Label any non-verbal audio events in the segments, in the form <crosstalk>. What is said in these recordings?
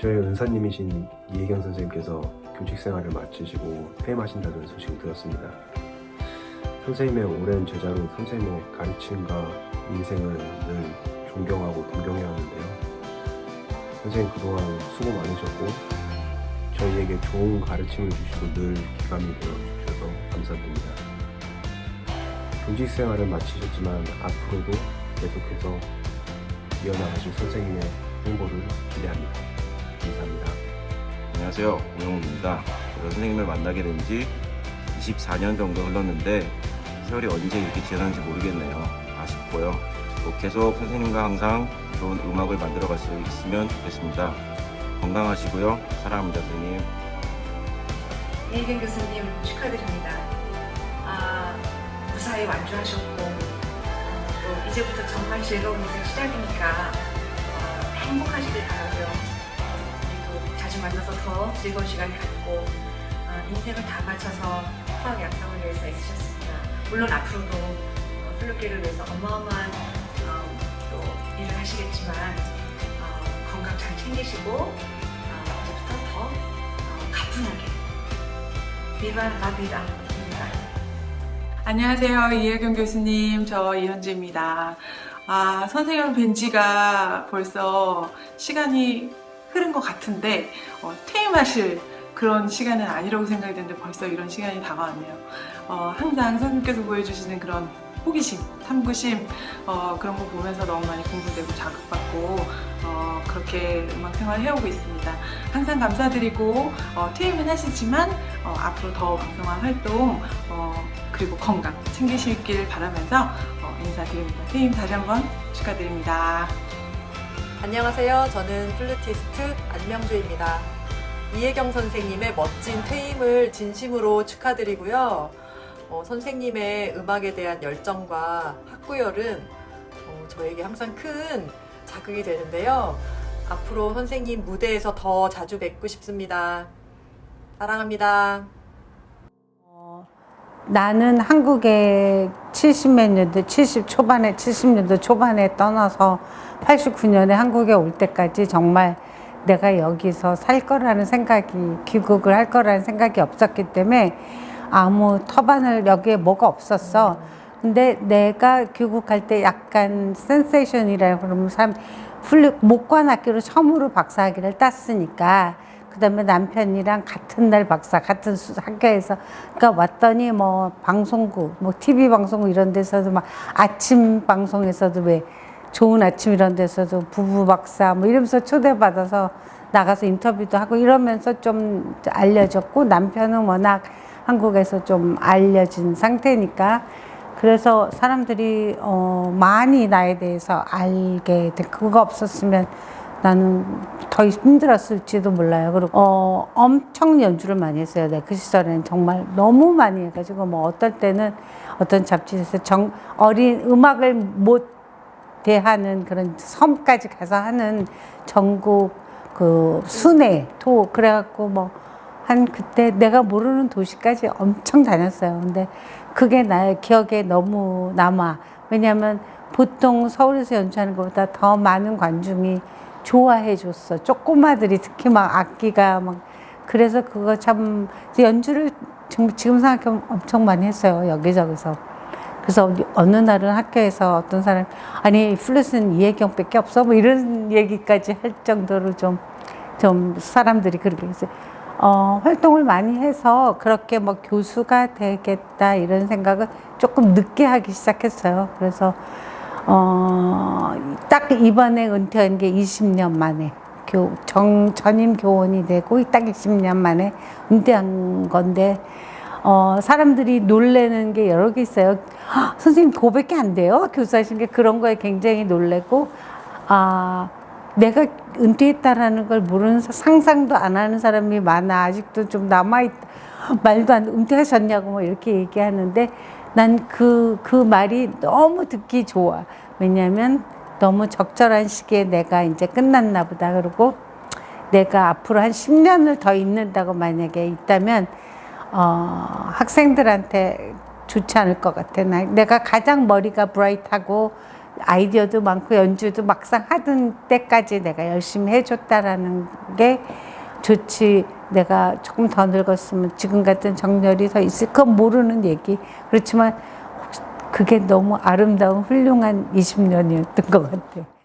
저희 은사님이신 이혜경 선생님께서 교직 생활을 마치시고 퇴임하신다는 소식을 들었습니다. 선생님의 오랜 제자로 선생님의 가르침과 인생을 늘 존경하고 동경해 왔는데요. 선생님 그동안 수고 많으셨고 저희에게 좋은 가르침을 주시고 늘 기감이 되어 주셔서 감사드립니다. 교직 생활을 마치셨지만 앞으로도 계속해서 이어나가실 선생님의 행보를 기대합니다. 감사합니다. 안녕하세요. 오영훈입니다. 제가 선생님을 만나게 된 지 24년 정도 흘렀는데 세월이 언제 이렇게 지나는지 모르겠네요. 아쉽고요. 또 계속 선생님과 항상 좋은 음악을 만들어 갈 수 있으면 좋겠습니다. 건강하시고요. 사랑합니다, 선생님. 이혜경 교수님 축하드립니다. 아, 무사히 완주하셨고 어, 또 이제부터 정말 즐거운 인생 시작이니까 어, 행복하시길 바라고요. 자주 만나서 더 즐거운 시간을 갖고 어, 인생을 다 바쳐서 화학 양성을 위해서 애쓰셨습니다. 물론 앞으로도 어, 플루기를 위해서 어마어마한 어, 또 일을 하시겠지만 어, 건강 잘 챙기시고 어, 이제부터 더 어, 가뿐하게 비바 라비다입니다. 안녕하세요. 이혜경 교수님. 저 이현주입니다. 아, 선생님 뵌 지가 벌써 시간이 흐른 것 같은데, 어, 퇴임하실 그런 시간은 아니라고 생각이 드는데 벌써 이런 시간이 다가왔네요. 어, 항상 선생님께서 보여주시는 그런 호기심, 탐구심, 어, 그런 거 보면서 너무 많이 공부되고 자극받고, 어, 그렇게 음악 생활을 해오고 있습니다. 항상 감사드리고, 어, 퇴임은 하시지만, 어, 앞으로 더 왕성한 활동, 어, 그리고 건강 챙기시길 바라면서 어, 인사드립니다. 선생님 다시 한번 축하드립니다. 안녕하세요. 저는 플루티스트 안명주입니다. 이혜경 선생님의 멋진 퇴임을 진심으로 축하드리고요. 어, 선생님의 음악에 대한 열정과 학구열은 어, 저에게 항상 큰 자극이 되는데요. 앞으로 선생님 무대에서 더 자주 뵙고 싶습니다. 사랑합니다. 나는 한국에 70몇 년도, 70 초반에, 70년도 초반에 떠나서 89년에 한국에 올 때까지 정말 내가 여기서 살 거라는 생각이, 귀국을 할 거라는 생각이 없었기 때문에 아무 터반을 여기에 뭐가 없었어. 근데 내가 귀국할 때 약간 센세이션이라 그러면 사람 훌륭, 목관학기로 처음으로 박사학위를 땄으니까 그 다음에 남편이랑 같은 날 박사, 같은 수- 학교에서, 그러니까 왔더니 뭐 방송국, 뭐 TV 방송국 이런 데서도 막 아침 방송에서도 왜 좋은 아침 이런 데서도 부부 박사 뭐 이러면서 초대받아서 나가서 인터뷰도 하고 이러면서 좀 알려졌고 남편은 워낙 한국에서 좀 알려진 상태니까 그래서 사람들이 어 많이 나에 대해서 알게 돼. 그거 없었으면 나는 더 힘들었을지도 몰라요. 그리고 어 엄청 연주를 많이 했어요. 네, 그 시절에는 정말 너무 많이 해가지고 뭐 어떨 때는 어떤 잡지에서 정 어린 음악을 못 대하는 그런 섬까지 가서 하는 전국 그 순회 토 그래갖고 뭐 한 그때 내가 모르는 도시까지 엄청 다녔어요. 근데 그게 나의 기억에 너무 남아. 왜냐하면 보통 서울에서 연주하는 것보다 더 많은 관중이 좋아해 줬어. 조꼬마들이 특히 막 악기가 막 그래서 그거 참 연주를 지금 생각하면 엄청 많이 했어요. 여기저기서. 그래서 어느 날은 학교에서 어떤 사람 아니 플루스는 이혜경밖에 없어 뭐 이런 얘기까지 할 정도로 좀좀 사람들이 그렇게 이제 어, 활동을 많이 해서 그렇게 뭐 교수가 되겠다 이런 생각을 조금 늦게 하기 시작했어요. 그래서 어, 딱 이번에 은퇴한 게 20년 만에 교, 정, 전임 교원이 되고 딱 20년 만에 은퇴한 건데 어, 사람들이 놀래는 게 여러 개 있어요. "헉, 선생님 그거밖에 안 돼요? 교수하신 게 그런 거에 굉장히 놀래고, 아, 내가 은퇴했다라는 걸 모르는, 사- 상상도 안 하는 사람이 많아. 아직도 좀 남아 있, 말도 안, 은퇴하셨냐고 뭐 이렇게 얘기하는데, 난 그, 그 말이 너무 듣기 좋아. 왜냐면 너무 적절한 시기에 내가 이제 끝났나 보다. 그리고 내가 앞으로 한 10년을 더 있는다고 만약에 있다면 어, 학생들한테 좋지 않을 것 같아. 나, 내가 가장 머리가 브라이트하고 아이디어도 많고 연주도 막상 하던 때까지 내가 열심히 해줬다라는 게 좋지. 내가 조금 더 늙었으면 지금 같은 정열이 더 있을 건 모르는 얘기. 그렇지만 그게 너무 아름다운 훌륭한 20년이었던 것 같아요.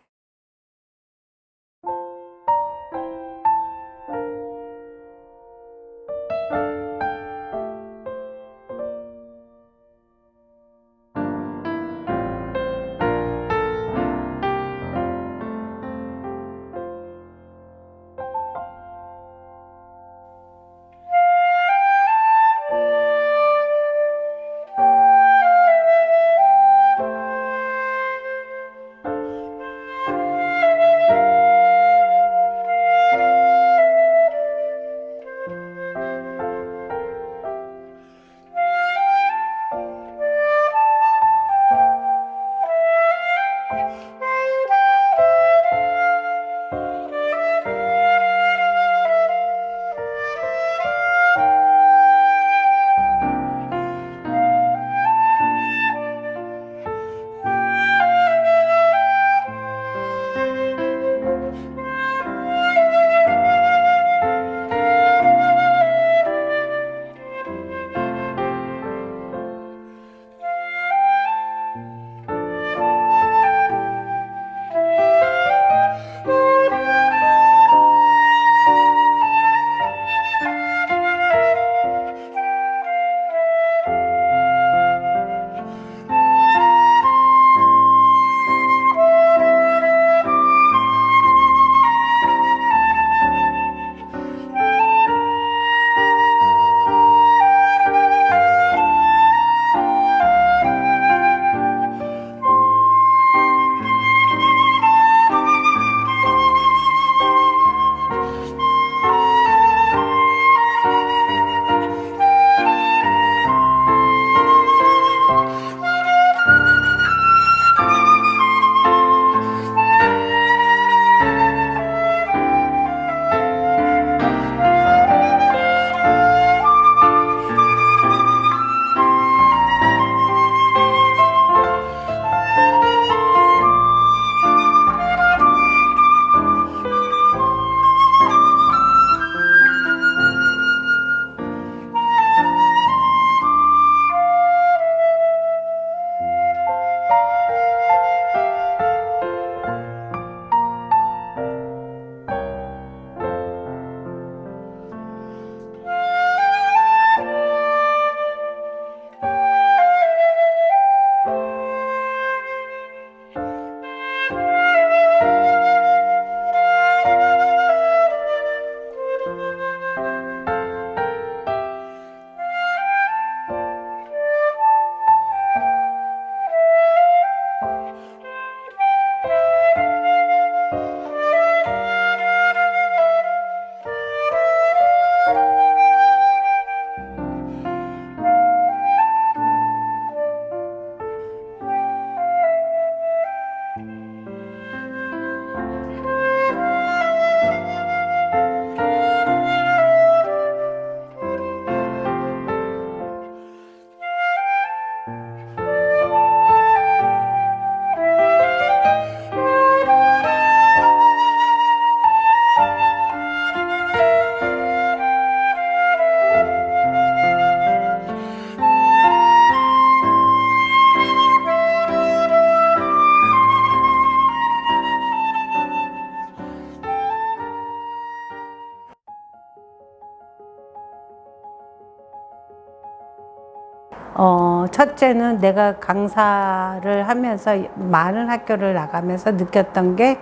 어, 첫째는 내가 강사를 하면서 많은 학교를 나가면서 느꼈던 게,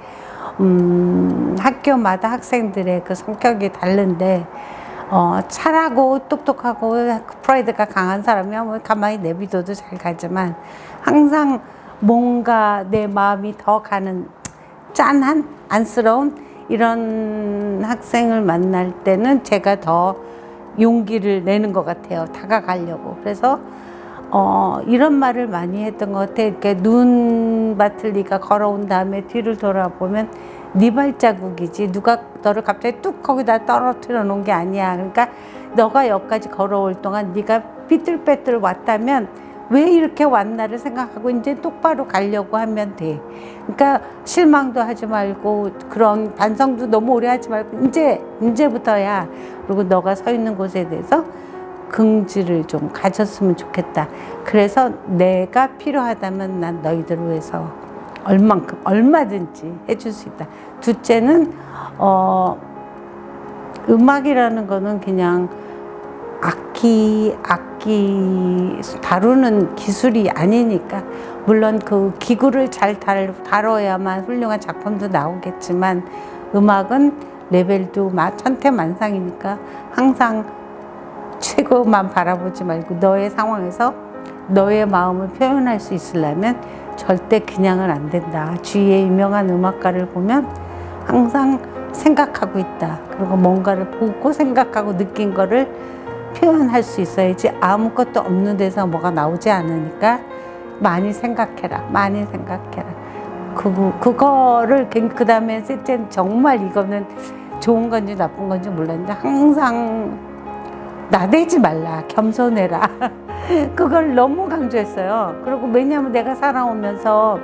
음, 학교마다 학생들의 그 성격이 다른데, 어, char하고 똑똑하고 프라이드가 강한 사람이면 뭐 가만히 내비둬도 잘 가지만, 항상 뭔가 내 마음이 더 가는 짠한, 안쓰러운 이런 학생을 만날 때는 제가 더 용기를 내는 것 같아요. 다가가려고. 그래서 어, 이런 말을 많이 했던 것 같아. 이렇게 눈밭을 네가 걸어온 다음에 뒤를 돌아보면 네 발자국이지. 누가 너를 갑자기 뚝 거기다 떨어뜨려 놓은 게 아니야. 그러니까 너가 여기까지 걸어올 동안 네가 삐뚤빼뚤 왔다면 왜 이렇게 왔나를 생각하고 이제 똑바로 가려고 하면 돼. 그러니까 실망도 하지 말고 그런 반성도 너무 오래 하지 말고 이제 이제부터야 그리고 너가 서 있는 곳에 대해서 긍지를 좀 가졌으면 좋겠다. 그래서 내가 필요하다면 난 너희들을 위해서 얼만큼 얼마든지 해줄 수 있다. 둘째는 어 음악이라는 거는 그냥 악기 악기 다루는 기술이 아니니까 물론 그 기구를 잘 다뤄야만 훌륭한 작품도 나오겠지만 음악은 레벨도 마- 천태만상이니까 항상 최고만 바라보지 말고 너의 상황에서 너의 마음을 표현할 수 있으려면 절대 그냥은 안 된다. 주위에 유명한 음악가를 보면 항상 생각하고 있다. 그리고 뭔가를 보고 생각하고 느낀 거를 표현할 수 있어야지 아무것도 없는 데서 뭐가 나오지 않으니까 많이 생각해라. 많이 생각해라. 그거, 그거를 그 다음에 셋째 정말 이거는 좋은 건지 나쁜 건지 몰랐는데 항상 나대지 말라. 겸손해라. <laughs> 그걸 너무 강조했어요. 그리고 왜냐하면 내가 살아오면서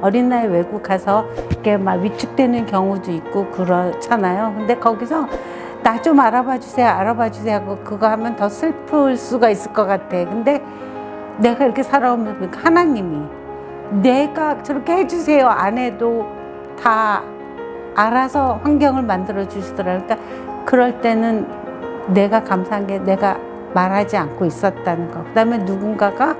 어린 나이 외국 가서 이렇게 막 위축되는 경우도 있고 그렇잖아요. 근데 거기서 나 좀 알아봐 주세요, 알아봐 주세요 하고 그거 하면 더 슬플 수가 있을 것 같아. 근데 내가 이렇게 살아오면 하나님이 내가 저렇게 해주세요 안 해도 다 알아서 환경을 만들어 주시더라. 그러니까 그럴 때는 내가 감사한 게 내가 말하지 않고 있었다는 거. 그 다음에 누군가가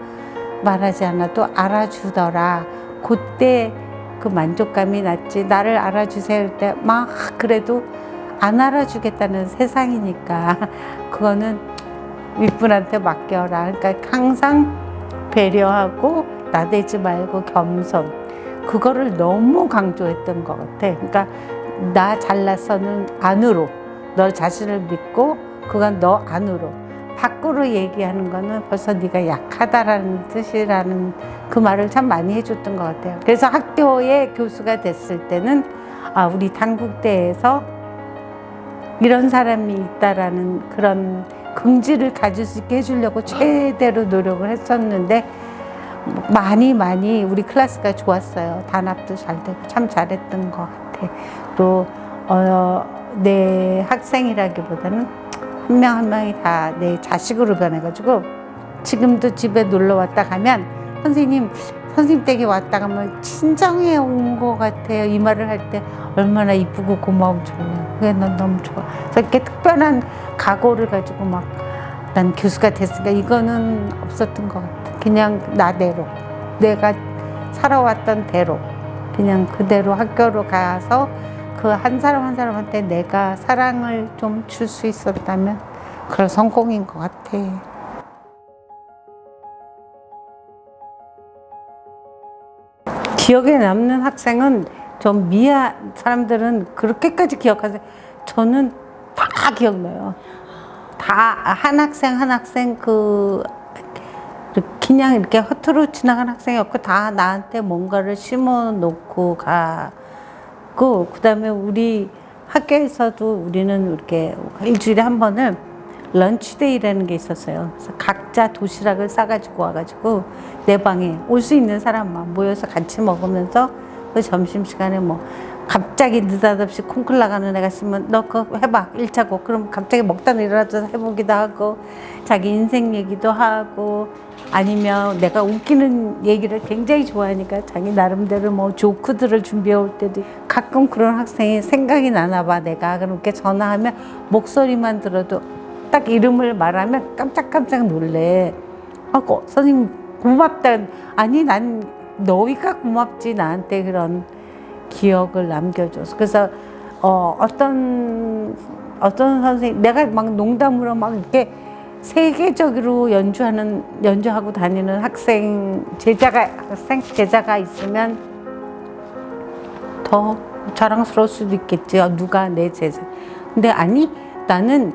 말하지 않아도 알아주더라. 그때 그 만족감이 났지. 나를 알아주세요 할때막 그래도 안 알아주겠다는 세상이니까 <laughs> 그거는 윗분한테 맡겨라. 그러니까 항상 배려하고 나대지 말고 겸손. 그거를 너무 강조했던 것 같아. 그러니까 나 잘났어는 안으로 너 자신을 믿고 그건 너 안으로 밖으로 얘기하는 거는 벌써 네가 약하다라는 뜻이라는 그 말을 참 많이 해줬던 것 같아요. 그래서 학교의 교수가 됐을 때는 아 우리 단국대에서 이런 사람이 있다라는 그런 긍지를 가질 수 있게 해주려고 최대로 노력을 했었는데 많이 많이 우리 클래스가 좋았어요. 단합도 잘 되고 참 잘했던 것 같아. 또 어, 내 학생이라기보다는 한 명 한 명이 다 내 자식으로 변해가지고 지금도 집에 놀러 왔다 가면 선생님 선생님 댁에 왔다 가면 친정에 온 것 같아요. 이 말을 할 때 얼마나 이쁘고 고마움 좋아요. 그게 난 너무 좋아. 그래서 이렇게 특별한 각오를 가지고 막 난 교수가 됐으니까 이거는 없었던 것 같아. 그냥 나대로 내가 살아왔던 대로 그냥 그대로 학교로 가서 그 한 사람 한 사람한테 내가 사랑을 좀 줄 수 있었다면 그런 성공인 것 같아. 기억에 남는 학생은 좀 미안 사람들은 그렇게까지 기억하세요. 저는 다 기억나요. 다 한 학생 한 학생 그 그냥 이렇게 허투루 지나간 학생이 없고 다 나한테 뭔가를 심어 놓고 가 고 그다음에 우리 학교에서도 우리는 이렇게 일주일에 한 번을 런치데이라는 게 있었어요. 그래서 각자 도시락을 싸가지고 와가지고 내 방에 올 수 있는 사람만 모여서 같이 먹으면서 그 점심시간에 뭐 갑자기 느닷없이 콩클 나가는 애가 있으면 너 그거 해봐. 일차곡. 그럼 갑자기 먹다 일어나서 해보기도 하고 자기 인생 얘기도 하고 아니면 내가 웃기는 얘기를 굉장히 좋아하니까 자기 나름대로 뭐 조크들을 준비해 올 때도 가끔 그런 학생이 생각이 나나 봐 내가. 그렇게 전화하면 목소리만 들어도 딱 이름을 말하면 깜짝깜짝 놀래. 하고 선생님 고맙다. 아니 난 너희가 고맙지 나한테 그런 기억을 남겨줘서. 그래서 어, 어떤 어떤 선생님 내가 막 농담으로 막 이렇게 세계적으로 연주하는 연주하고 다니는 학생 제자가 학생 제자가 있으면 더 자랑스러울 수도 있겠지. 요 누가 내 제자. 근데 아니 나는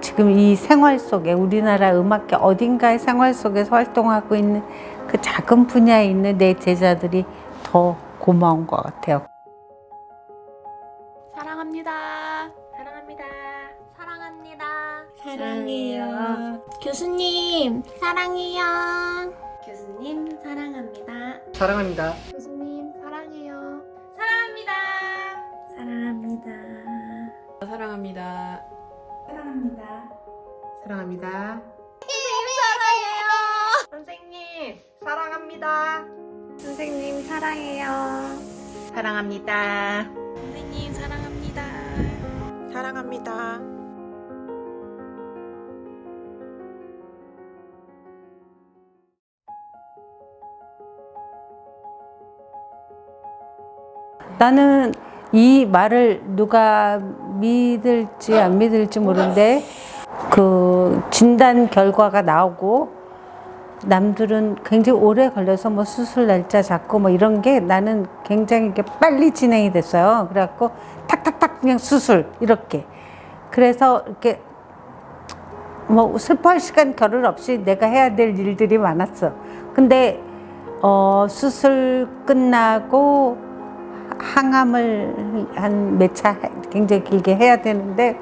지금 이 생활 속에 우리나라 음악계 어딘가의 생활 속에서 활동하고 있는 그 작은 분야에 있는 내 제자들이 더 고마운 것 같아요. 사랑합니다. 사랑합니다. 사랑합니다. 사랑해요. 교수님, 사랑해요. 교수님 사랑합니다. 사랑합니다. 교수님 사랑해요. 사랑합니다. 사랑합니다. 사랑합니다. 사랑합니다. 선생님 사랑합니다. 선생님 사랑해요. 사랑합니다. 선생님 사랑합니다. 사랑합니다. 나는 이 말을 누가 믿을지 안 믿을지 모르는데 그 진단 결과가 나오고 남들은 굉장히 오래 걸려서 뭐 수술 날짜 잡고 뭐 이런 게 나는 굉장히 이게 빨리 진행이 됐어요. 그래갖고 탁탁탁 그냥 수술 이렇게. 그래서 이렇게 뭐 슬퍼할 시간 겨를 없이 내가 해야 될 일들이 많았어. 근데 어 수술 끝나고 항암을 한 몇 차 굉장히 길게 해야 되는데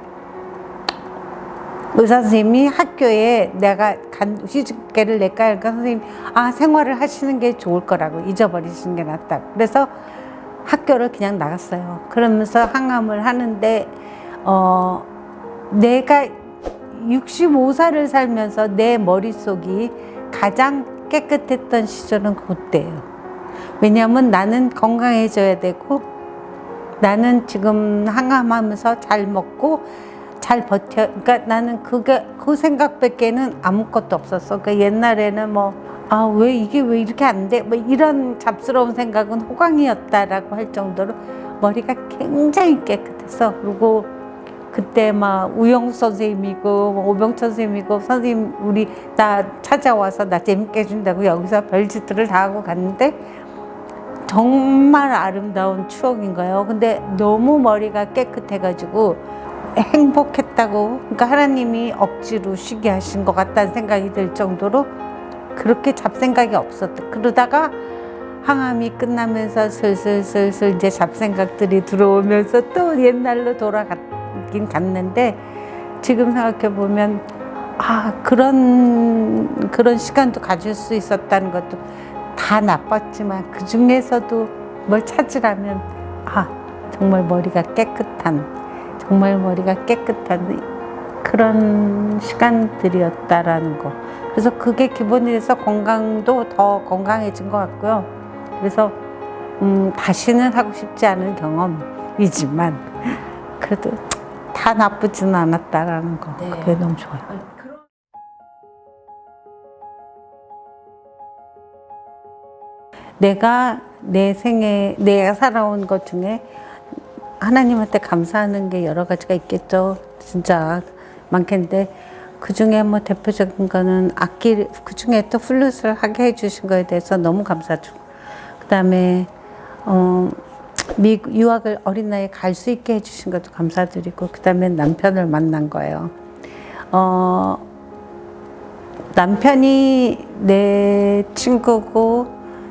의사 선생님이 학교에 내가 간 휴직계를 낼까 하니까 선생님 아 생활을 하시는 게 좋을 거라고 잊어버리시는 게 낫다. 그래서 학교를 그냥 나갔어요. 그러면서 항암을 하는데 어 내가 65살을 살면서 내 머릿속이 가장 깨끗했던 시절은 그때예요. 왜냐하면 나는 건강해져야 되고 나는 지금 항암하면서 잘 먹고 잘 버텨. 그러니까 나는 그게 그 생각밖에는 아무것도 없었어. 그러니까 옛날에는 뭐 아 왜 이게 왜 이렇게 안 돼? 뭐 이런 잡스러운 생각은 호강이었다라고 할 정도로 머리가 굉장히 깨끗했어. 그리고 그때 막 우영수 선생님이고 뭐 오병천 선생님이고 선생님 우리 나 찾아와서 나 재밌게 해준다고 여기서 별짓들을 다 하고 갔는데 정말 아름다운 추억인 거예요. 근데 너무 머리가 깨끗해가지고 행복했다고, 그러니까 하나님이 억지로 쉬게 하신 것 같다는 생각이 들 정도로 그렇게 잡생각이 없었다. 그러다가 항암이 끝나면서 슬슬슬슬 이제 잡생각들이 들어오면서 또 옛날로 돌아가긴 갔는데 지금 생각해 보면 아 그런 그런 시간도 가질 수 있었다는 것도 다 나빴지만 그 중에서도 뭘 찾으라면 아 정말 머리가 깨끗한 정말 머리가 깨끗한 그런 시간들이었다라는 거. 그래서 그게 기본이 돼서 건강도 더 건강해진 것 같고요. 그래서 음, 다시는 하고 싶지 않은 경험이지만 그래도 다 나쁘지는 않았다라는 거. 네. 그게 너무 좋아요. 내가 내 생에 내가 살아온 것 중에 하나님한테 감사하는 게 여러 가지가 있겠죠. 진짜 많겠는데 그 중에 뭐 대표적인 거는 악기 그 중에 또 플룻을 하게 해주신 거에 대해서 너무 감사드리고 그 다음에 어, 미 유학을 어린 나이에 갈 수 있게 해주신 것도 감사드리고 그 다음에 남편을 만난 거예요. 어, 남편이 내 친구고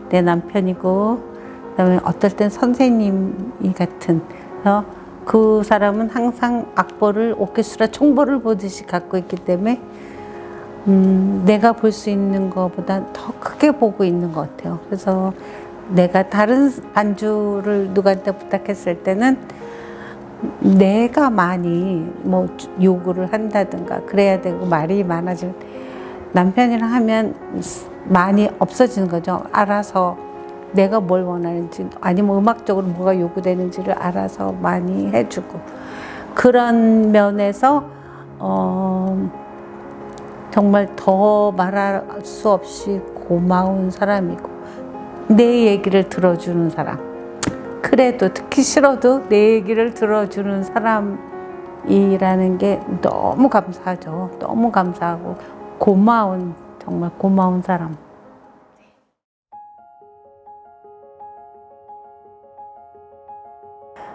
내 남편이고 그다음에 어떨 땐 선생님이 같은 어, 그 사람은 항상 악보를 오케스트라 총보를 보듯이 갖고 있기 때문에 음, 내가 볼 수 있는 것보다 더 크게 보고 있는 것 같아요. 그래서 내가 다른 반주를 누구한테 부탁했을 때는 내가 많이 뭐 요구를 한다든가 그래야 되고 말이 많아질 남편이랑 하면 많이 없어지는 거죠. 알아서 내가 뭘 원하는지 아니면 음악적으로 뭐가 요구되는지를 알아서 많이 해주고 그런 면에서 어 정말 더 말할 수 없이 고마운 사람이고 내 얘기를 들어주는 사람 그래도 듣기 싫어도 내 얘기를 들어주는 사람이라는 게 너무 감사하죠. 너무 감사하고 고마운 정말 고마운 사람.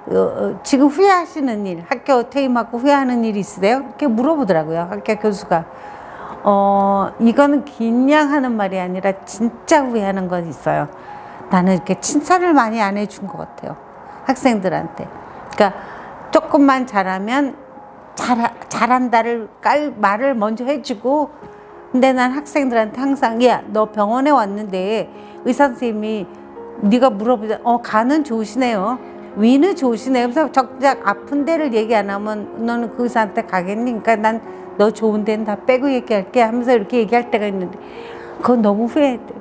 어, 어, 지금 후회하시는 일, 학교 퇴임하고 후회하는 일 있으세요? 이렇게 물어보더라고요. 학교 교수가. 어, 이거는 그냥 하는 말이 아니라 진짜 후회하는 건 있어요. 나는 이렇게 칭찬을 많이 안 해준 것 같아요. 학생들한테. 그러니까 조금만 잘하면 잘, 잘한다를 깔, 말을 먼저 해주고 근데 난 학생들한테 항상 야 너 병원에 왔는데 의사 선생님이 네가 물어보자 어 간은 좋으시네요 위는 좋으시네요 그래서 정작 아픈 데를 얘기 안 하면 너는 그 의사한테 가겠니? 그러니까 난 너 좋은 데는 다 빼고 얘기할게 하면서 이렇게 얘기할 때가 있는데 그건 너무 후회돼.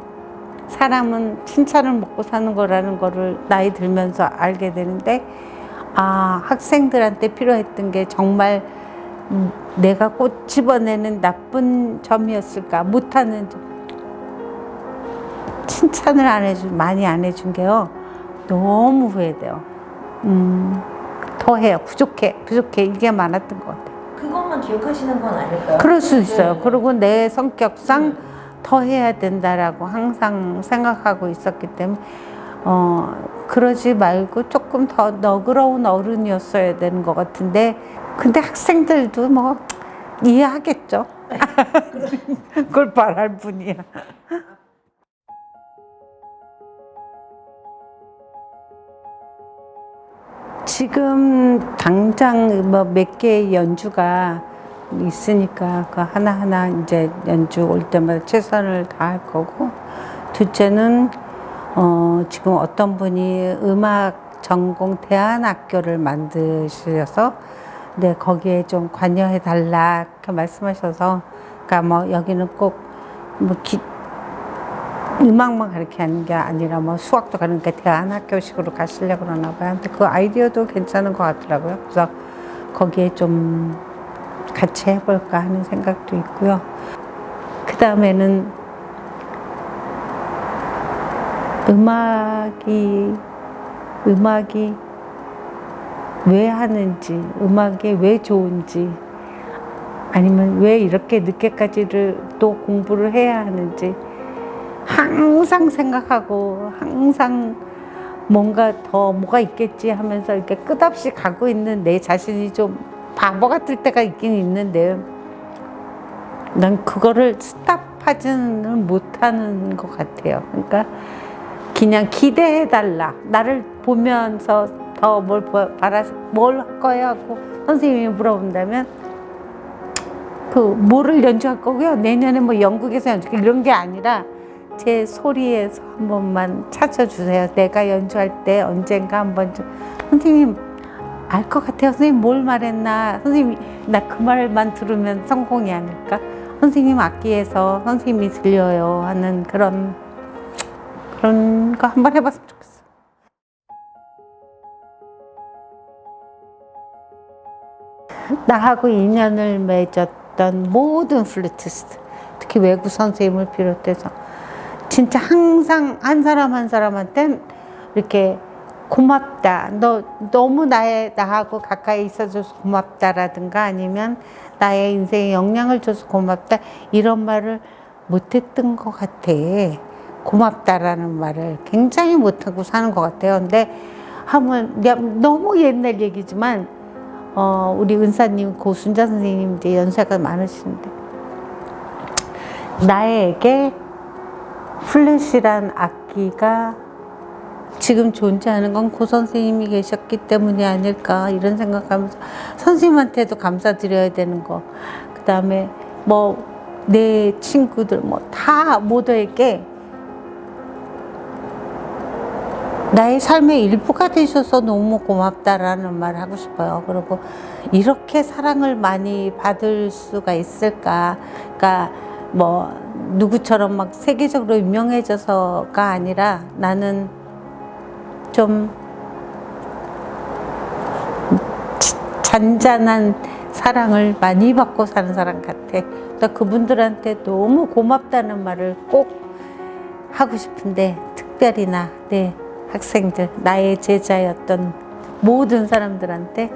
사람은 칭찬을 먹고 사는 거라는 거를 나이 들면서 알게 되는데 아 학생들한테 필요했던 게 정말 음, 내가 꽃 집어내는 나쁜 점이었을까? 못하는 점. 칭찬을 안 해준 많이 안 해준 게요. 너무 후회돼요 음, 더 해요. 부족해 부족해. 이게 많았던 것 같아요. 그것만 기억하시는 건 아닐까요? 그럴 수 있어요. 네. 그리고 내 성격상 더 해야 된다라고 항상 생각하고 있었기 때문에 어 그러지 말고 조금 더 너그러운 어른이었어야 되는 것 같은데 근데 학생들도 뭐 이해하겠죠? <laughs> 그걸 바랄 뿐이야 지금 당장 뭐 몇 개의 연주가 있으니까 그 하나하나 이제 연주 올 때마다 최선을 다할 거고 둘째는 어 지금 어떤 분이 음악 전공 대안학교를 만드셔서 네 거기에 좀 관여해 달라 이렇게 말씀하셔서 그러니까 뭐 여기는 꼭뭐 음악만 가르치는 게 아니라 뭐 수학도 가르니까 대안학교식으로 가시려고 그러나 봐요. 근데 그 아이디어도 괜찮은 것 같더라고요. 그래서 거기에 좀 같이 해볼까 하는 생각도 있고요. 그 다음에는 음악이, 음악이 왜 하는지, 음악이 왜 좋은지, 아니면 왜 이렇게 늦게까지를 또 공부를 해야 하는지, 항상 생각하고 항상 뭔가 더 뭐가 있겠지 하면서 이렇게 끝없이 가고 있는 내 자신이 좀 바보 같을 때가 있긴 있는데 난 그거를 스탑하지는 못하는 것 같아요. 그러니까 그냥 기대해 달라. 나를 보면서 더 뭘 바라 뭘할 거야 하고 선생님이 물어본다면 그 뭐를 연주할 거고요. 내년에 뭐 영국에서 연주 이런 게 아니라 제 소리에서 한 번만 찾아주세요. 내가 연주할 때 언젠가 한번 좀 선생님 알 것 같아요. 선생님 뭘 말했나? 선생님 나 그 말만 들으면 성공이 아닐까? 선생님 악기에서 선생님이 들려요 하는 그런 그런 거 한번 해봤으면 좋겠어. 나하고 인연을 맺었던 모든 플루티스트, 특히 외국 선생님을 비롯해서 진짜 항상 한 사람 한 사람한테 이렇게 고맙다. 너 너무 나의 나하고 가까이 있어줘서 고맙다라든가 아니면 나의 인생에 영향을 줘서 고맙다 이런 말을 못했던 것 같아. 고맙다라는 말을 굉장히 못하고 사는 것 같아요. 근데 내가 너무 옛날 얘기지만 어, 우리 은사님 고순자 선생님 이제 연세가 많으신데 나에게 플랫이란 악기가 지금 존재하는 건 고 선생님이 계셨기 때문이 아닐까 이런 생각하면서 선생님한테도 감사드려야 되는 거. 그 다음에 뭐 내 친구들 뭐 다 모두에게 나의 삶의 일부가 되셔서 너무 고맙다라는 말 하고 싶어요. 그리고 이렇게 사랑을 많이 받을 수가 있을까? 그러니까 뭐 누구처럼 막 세계적으로 유명해져서가 아니라 나는 좀 잔잔한 사랑을 많이 받고 사는 사람 같아. 그래서 그분들한테 너무 고맙다는 말을 꼭 하고 싶은데 특별히 나, 내 학생들, 나의 제자였던 모든 사람들한테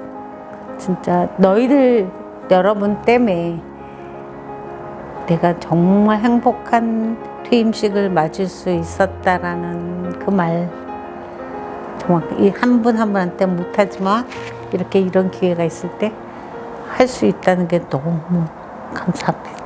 진짜 너희들 여러분 때문에 내가 정말 행복한 퇴임식을 맞을 수 있었다라는 그 말 정말 이한분 한 분한테 못하지만 이렇게 이런 기회가 있을 때 할 수 있다는 게 너무 감사합니다.